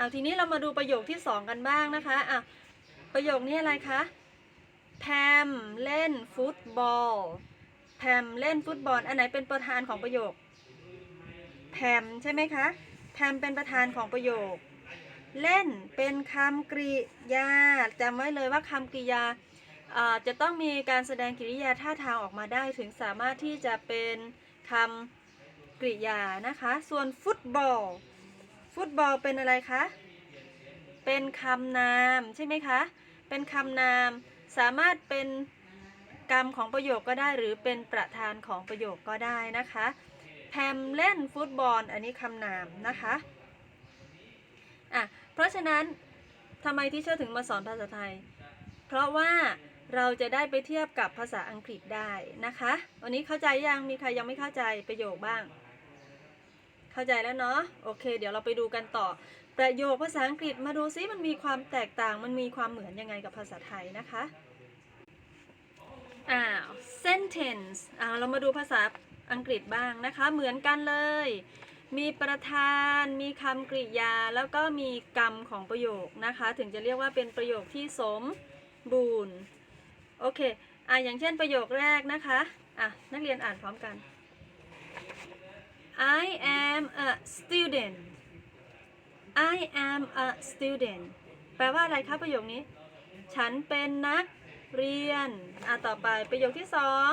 เอาทีนี้เรามาดูประโยคที่สองกันบ้างนะคะอะประโยคนี้อะไรคะแพมเล่นฟุตบอลแพมเล่นฟุตบอล อันไหนเป็นประธานของประโยคแพมใช่ไหมคะแพมเป็นประธานของประโยค เล่นเป็นคำกริยาจำไว้เลยว่าคำกริยาอ่าจะต้องมีการแสดงกิริยาท่าทางออกมาได้ถึงสามารถที่จะเป็นคำกริยานะคะ ส่วนฟุตบอล ฟุตบอลเป็นอะไรคะ เป็นคำนามใช่ไหมคะ เป็นคำนาม สามารถเป็นกรรมของประโยคก็ได้ หรือเป็นประธานของประโยคก็ได้นะคะ แพมเล่นฟุตบอลอันนี้คำนามนะคะอะเพราะฉะนั้นทำไมที่เชื่อถึงมาสอนภาษาไทย เพราะว่าเราจะได้ไปเทียบกับภาษาอังกฤษได้นะคะ วันนี้เข้าใจยังมีใครยังไม่เข้าใจประโยคบ้าง เข้าใจแล้วเนาะโอเค เดี๋ยวเราไปดูกันต่อ ประโยคภาษาอังกฤษมาดูซิมันมีความแตกต่างมันมีความเหมือนยังไงกับภาษาไทยนะคะอ้าว sentence อ่าเรามาดูภาษาอังกฤษบ้างนะคะ เหมือนกันเลย มีประธาน มีคำกริยา แล้วก็มีกรรมของประโยคนะคะ ถึงจะเรียกว่าเป็นประโยคที่สมบูรณ์ โอเค อะอย่างเช่นประโยคแรกนะคะ อะ นักเรียนอ่านพร้อมกัน I am a student I am a student แปลว่าอะไรคะประโยคนี้ ฉันเป็นนักเรียน อะ ต่อไปประโยคที่สอง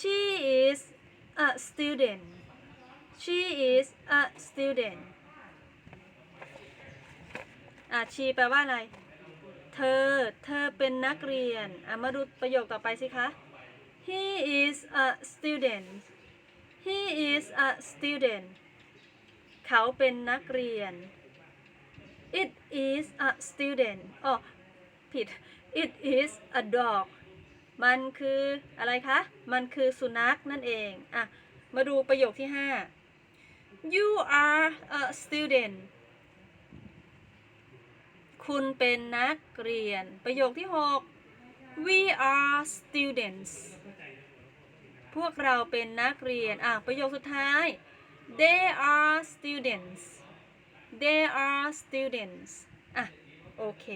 She is a student She is a student อะ she แปลว่าอะไร เธอ เธอเป็นนักเรียน อะ มาดูประโยคต่อไปสิคะ He is a student He is a student เขาเป็นนักเรียน It is a student อ๋อผิด It is a dog มันคืออะไรคะ มันคือสุนัขนั่นเอง อะ มาดูประโยคที่ 5 You are a student คุณเป็นนักเรียน ประโยคที่ 6 We are students พวกเราเป็นนักเรียน อะ ประโยคสุดท้าย They are students They are students อะ โอเค